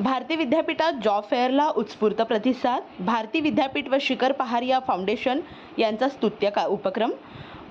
भारती विद्यापीठात जॉब फेअरला उत्स्फूर्त प्रतिसाद भारती विद्यापीठ व शिखर पहारिया फाउंडेशन यांचा स्तुत्य का उपक्रम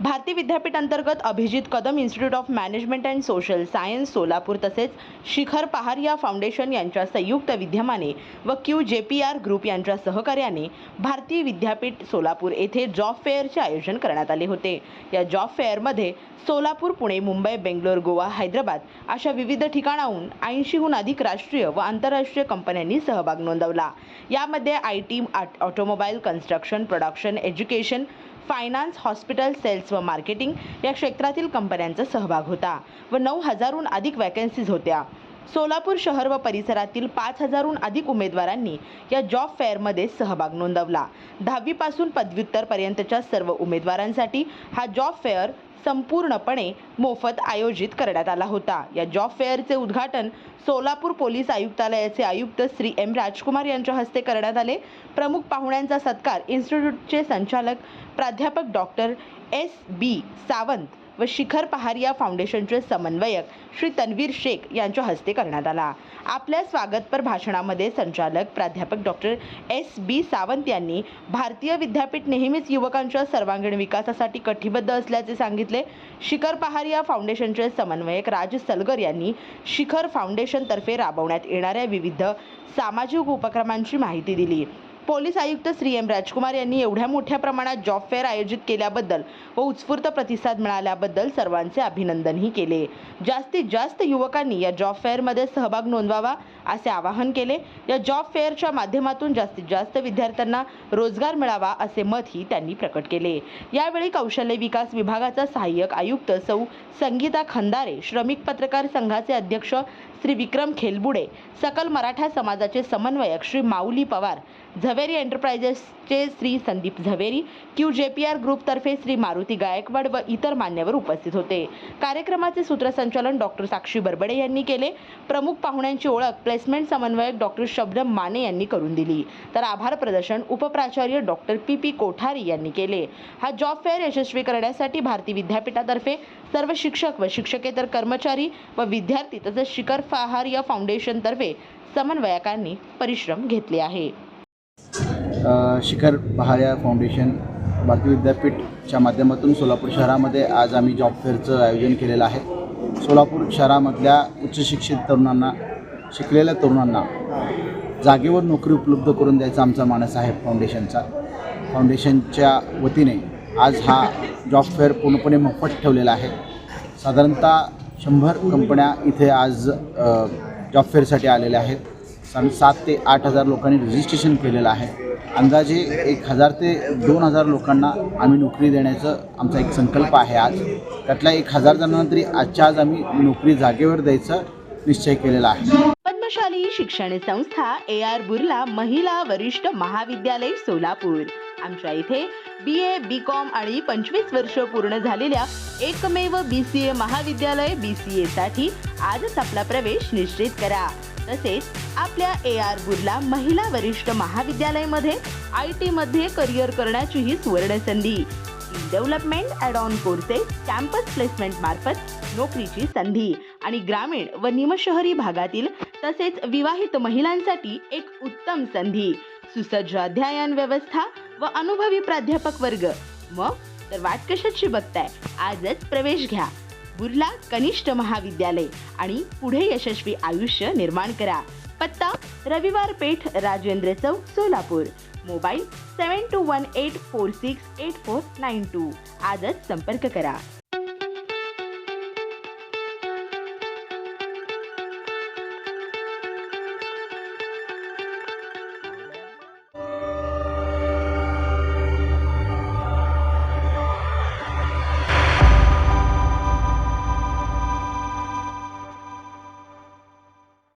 भारती विद्यापीठ अंतर्गत Abhijit Kadam institute of management and social science Solapur तसेच शिखर पहारिया फाउंडेशन यांच्या संयुक्त विद्यमाने व Q J P R group यांच्या सहकार्याने भारतीय विद्यापीठ सोलापूर येथे जॉब फेअरचे आयोजन करण्यात आले होते. या जॉब फेअरमध्ये सोलापूर पुणे मुंबई बेंगलोर गोवा हैदराबाद अशा विविध ठिकाणाहून ऐंशीहून अधिक राष्ट्रीय व आंतरराष्ट्रीय कंपन्यांनी सहभाग नोंदवला. यामध्ये I T automobile construction production education finance hospital sales व मार्केटिंग या क्षेत्रातील कंपन्यांचा सहभाग होता व नऊ हजारहून अधिक वॅकन्सीज होत्या. सोलापूर शहर व परिसरातील पाच हजारहून अधिक उमेदवारांनी या जॉब फेअरमध्ये सहभाग नोंदवला. दहावीपासून पदव्युत्तरपर्यंतच्या सर्व उमेदवारांसाठी हा जॉब फेअर संपूर्णपणे मोफत आयोजित करण्यात आला होता. या जॉब फेअरचे उद्घाटन सोलापूर पोलीस आयुक्तालयाचे आयुक्त श्री एम राजकुमार यांच्या हस्ते करण्यात आले. प्रमुख पाहुण्यांचा सत्कार इन्स्टिट्यूटचे संचालक प्राध्यापक डॉक्टर एस बी सावंत व शिखर पहारिया फाउंडेशनचे समन्वयक श्री तन्वीर शेख यांच्या हस्ते करण्यात आला. आपल्या स्वागतपर भाषणामध्ये संचालक प्राध्यापक डॉक्टर एस बी सावंत यांनी भारतीय विद्यापीठ नेहमीच युवकांच्या सर्वांगीण विकासासाठी कटिबद्ध असल्याचे सांगितले. शिखर पहारिया फाउंडेशनचे समन्वयक राज सलगर यांनी शिखर फाउंडेशनतर्फे राबवण्यात येणाऱ्या विविध सामाजिक उपक्रमांची माहिती दिली. पोलीस आयुक्त श्री एम राजकुमार यांनी एवढ्या मोठ्या प्रमाणात जॉब फेअर आयोजित केल्याबद्दल व उत्स्फूर्त प्रतिसाद मिळाल्याबद्दल सर्वांचे अभिनंदनही केले. जास्तीत जास्त युवकांनी या जॉब फेअरमध्ये सहभाग नोंदवावा असे आवाहन केले. या जॉब फेअरच्या माध्यमातून जास्तीत जास्त विद्यार्थ्यांना रोजगार मिळावा असे मतही त्यांनी प्रकट केले. यावेळी कौशल्य विकास विभागाचा सहाय्यक आयुक्त सौ संगीता खंदारे श्रमिक पत्रकार संघाचे अध्यक्ष श्री विक्रम खेलबुडे सकल मराठा समाजाचे समन्वयक Shri Mauli Pawar Zaveri एंटरप्राइजेसचे Shri Sandeep Zaveri Q J P R ग्रुपतर्फे Shri Maruti Gaikwad व इतर मान्यवर उपस्थित होते कार्यक्रमाचे सूत्रसंचालन डॉक्टर साक्षी बरबडे यांनी केले प्रमुख पाहुण्यांची ओळख प्लेसमेंट समन्वयक डॉक्टर शबनम माने यांनी करून दिली तर आभार प्रदर्शन उपप्राचार्य डॉक्टर पी पी कोठारी यांनी केले हा जॉब फेअर यशस्वी करण्यासाठी भारती विद्यापीठातर्फे सर्व शिक्षक व शिक्षकेतर कर्मचारी व विद्यार्थी तसेच शिखर फाहार या फाउंडेशनतर्फे समन्वयकांनी परिश्रम घेतले आहे शिखर बहाया फाउंडेशन भारतीय विद्यापीठच्या माध्यमातून सोलापूर शहरामध्ये आज आम्ही जॉब फेअरचं आयोजन केलेलं आहे. सोलापूर शहरामधल्या उच्च शिक्षित तरुणांना शिकलेल्या तरुणांना जागेवर नोकरी उपलब्ध करून द्यायचा आमचा मानस आहे फाउंडेशनचा फाउंडेशनच्या वतीने आज हा जॉब फेअर पूर्णपणे मोफत ठेवलेला आहे. साधारणतः शंभर कंपन्या इथे आज जॉब फेअरसाठी आलेल्या आहेत. साधारण सात ते आठ हजार लोकांनी रजिस्ट्रेशन केलेलं आहे. अंदाजे एक हजार ते दोन हजार लोकांना आम्ही नोकरी देण्याचं आमचा एक संकल्प आहे आज. त्यातल्या एक हजार जणांना तरी आजच्या आज आम्ही नोकरी जागेवर द्यायचा निश्चय केलेला आहे. पद्मशाली शिक्षण संस्था ए आर बुर्ला महिला वरिष्ठ महाविद्यालय सोलापूर. आमच्या इथे बी ए बी कॉम आणि पंचवीस वर्ष पूर्ण झालेल्या एकमेव बी सी ए महाविद्यालय बी सी ए साठी आजच आपला प्रवेश निश्चित करा. तसेच आपल्या ए आर बुर्ला महिला वरिष्ठ महाविद्यालयमध्ये आय टी मध्ये करिअर करण्याचीही सुवर्ण संधी development add on courses campus placement मार्फत नोकरीची संधी आणि ग्रामीण व निमशहरी भागातील तसेच विवाहित महिलांसाठी एक उत्तम संधी. सुसज्ज अध्ययन व्यवस्था व अनुभवी प्राध्यापक वर्ग. मग तर वाट कशाची बघताय? आजच प्रवेश घ्या. बुर्ला कनिष्ठ महाविद्यालय आणि पुढे यशस्वी आयुष्य निर्माण करा. पत्ता Ravivar Peth Rajendra Chowk Solapur. Mobile seven two one eight four six eight four nine two आजच संपर्क करा.